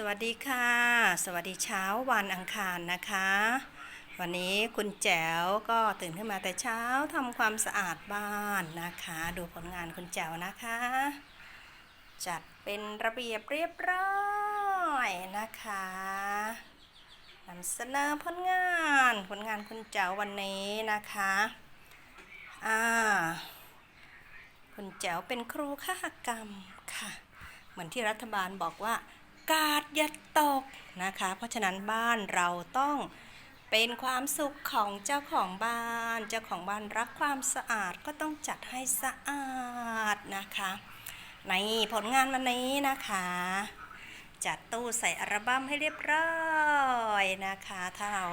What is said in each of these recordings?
สวัสดีค่ะ สวัสดีเช้าวันอังคารนะคะ วันนี้คุณแจ๋วก็ตื่นขึ้นมาแต่เช้าทำความสะอาดบ้านนะคะ ดูผลงานคุณแจ๋วนะคะ จัดเป็นระเบียบเรียบร้อยนะคะนำเสนอผลงานผลงานคุณแจ๋ววันนี้นะคะอ่าคุณแจ๋วเป็นครูข้ากรรมค่ะ เหมือนที่รัฐบาลบอกว่า กาดอย่าตกนะคะ เพราะฉะนั้นบ้านเราต้องเป็นความสุขของเจ้าของบ้าน เจ้าของบ้านรักความสะอาดก็ต้องจัดให้สะอาดนะคะ ในผลงานวันนี้นะคะ จัดตู้ใส่อัลบั้มให้เรียบร้อยนะคะ ถ้าเรา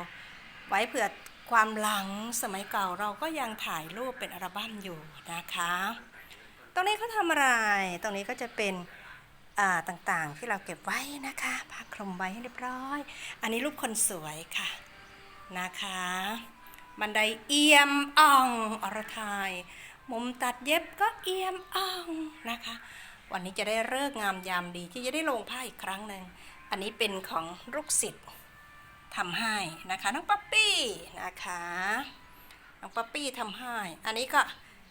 ไว้เผื่อความหลังสมัยเก่าเราก็ยังถ่ายรูปเป็นอัลบั้มอยู่นะคะ ตรงนี้เขาทำอะไร ตรงนี้ก็จะเป็น ต่างๆ ที่เราเก็บไว้นะคะผ้าคลุมไว้ให้เรียบร้อย อันนี้รูปคนสวยค่ะนะคะ บันไดเอียมอ่องอรไทยมุมตัดเย็บก็เอียมอ่องนะคะ วันนี้จะได้เลิกงามยามดีที่จะได้ลงผ้าอีกครั้งหนึ่งอันนี้เป็นของลูกศิษย์ทำให้นะคะน้องป๊อปปี้นะคะน้องป๊อปปี้ทำให้ อันนี้ก็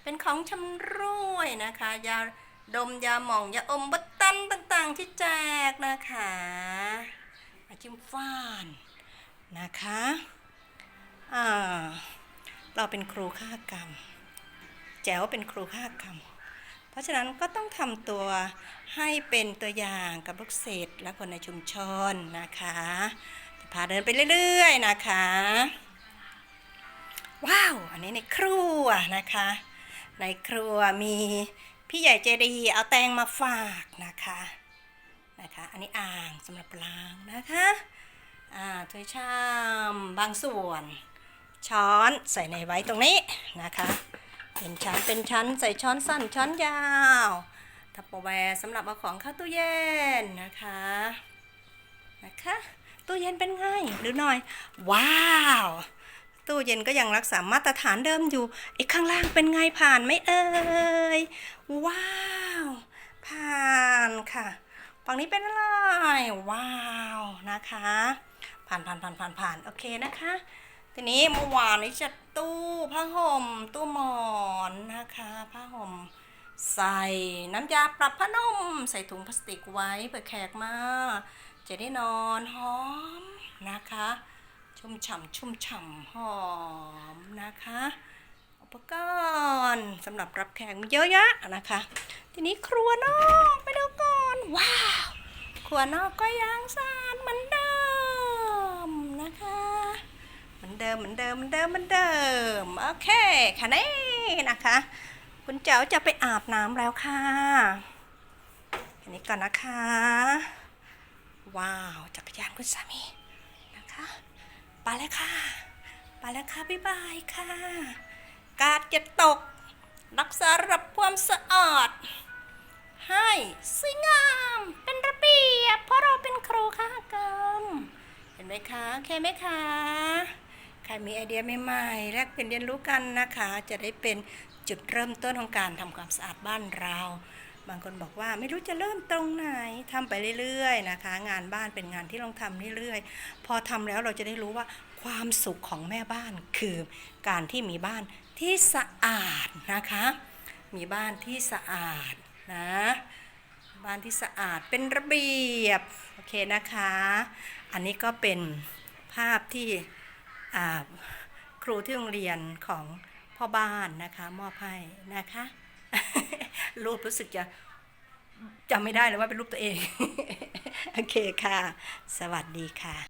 เป็นของชำร่วยนะคะยา ดมยาหม่องยาอมบัตตันต่างๆ ที่แจกนะคะอาจิ้มฟ้านนะคะอ่าเราเป็นครูข้ากรรม แจ๋วเป็นครูข้ากรรม เพราะฉะนั้นก็ต้องทำตัวให้เป็นตัวอย่างกับลูกศิษย์และคนในชุมชนนะคะจะพาเดินไปเรื่อยๆนะคะ ว้าว อันนี้ในครัวนะคะ ในครัวมี พี่ใหญ่เจดีเอาแตงมาฝากนะคะนะคะ อันนี้อ่างสำหรับล้างนะคะอ่าถ้วยชามบางส่วน ช้อนใส่ในไว้ตรงนี้นะคะเป็นชั้นเป็นชั้นใส่ช้อนสั้นช้อนยาวทัปปแวร์สำหรับเอาของเข้าตู้เย็นนะคะนะคะตู้เย็นเป็นไงหรือหน่อย ว้าว ตู้เย็นก็ยังรักษามาตรฐานเดิมอยู่ไอ้ข้างล่างเป็นไงผ่านไหมเอ่ย ว้าว ผ่านค่ะ ฝั่งนี้เป็นอะไร ว้าวนะคะ ผ่านผ่านผ่านผ่านผ่านโอเคนะคะ ทีนี้เมื่อวานนี้จะตู้ผ้าห่มตู้หมอนนะคะผ้าห่มใส่น้ำยาปรับผ้านุ่มใส่ถุงพลาสติกไว้เผื่อแขกมาจะได้นอนหอมนะคะ ชุ่มฉ่ำชุ่มฉ่ำหอมนะคะอุปกรณ์สำหรับรับแขกมีเยอะแยะนะคะ ทีนี้ครัวนอกไปดูก่อนว้าวครัวนอกก็ยังสะอาดเหมือนเดิมนะคะเหมือนเดิมเหมือนเดิมเหมือนเดิมเหมือนเดิมโอเคค่ะนี่นะคะ คุณเจ๋วจะไปอาบน้ำแล้วค่ะอันนี้ก่อนนะคะ ว้าวจักรยานคุณสามีนะคะ ไปแล้วค่ะ ไปแล้วค่ะบ๊ายบายค่ะ กาดจะตก รักษาระดับความสะอาด ให้สวยงาม เป็นระเบียบเพราะเราเป็นครูข้ากรรมเห็นไหมคะโอเคไหมคะใครมีไอเดียใหม่ๆแลกเปลี่ยนเรียนรู้กันนะคะ จะได้เป็นจุดเริ่มต้นของการทำความสะอาดบ้านเรา บางคนบอกว่าไม่รู้จะเริ่มตรงไหนทำไปเรื่อยๆนะคะ งานบ้านเป็นงานที่ต้องทำเรื่อยๆ พอทำแล้วเราจะได้รู้ว่าความสุขของแม่บ้านคือการที่มีบ้านที่สะอาดนะคะ มีบ้านที่สะอาดนะบ้านที่สะอาดเป็นระเบียบโอเคนะคะ อันนี้ก็เป็นภาพที่ครูที่โรงเรียนของพ่อบ้านนะคะ มอบให้นะคะ รูปรู้สึกจะจำไม่ได้เลยว่าเป็นรูปตัวเอง โอเคค่ะ สวัสดีค่ะ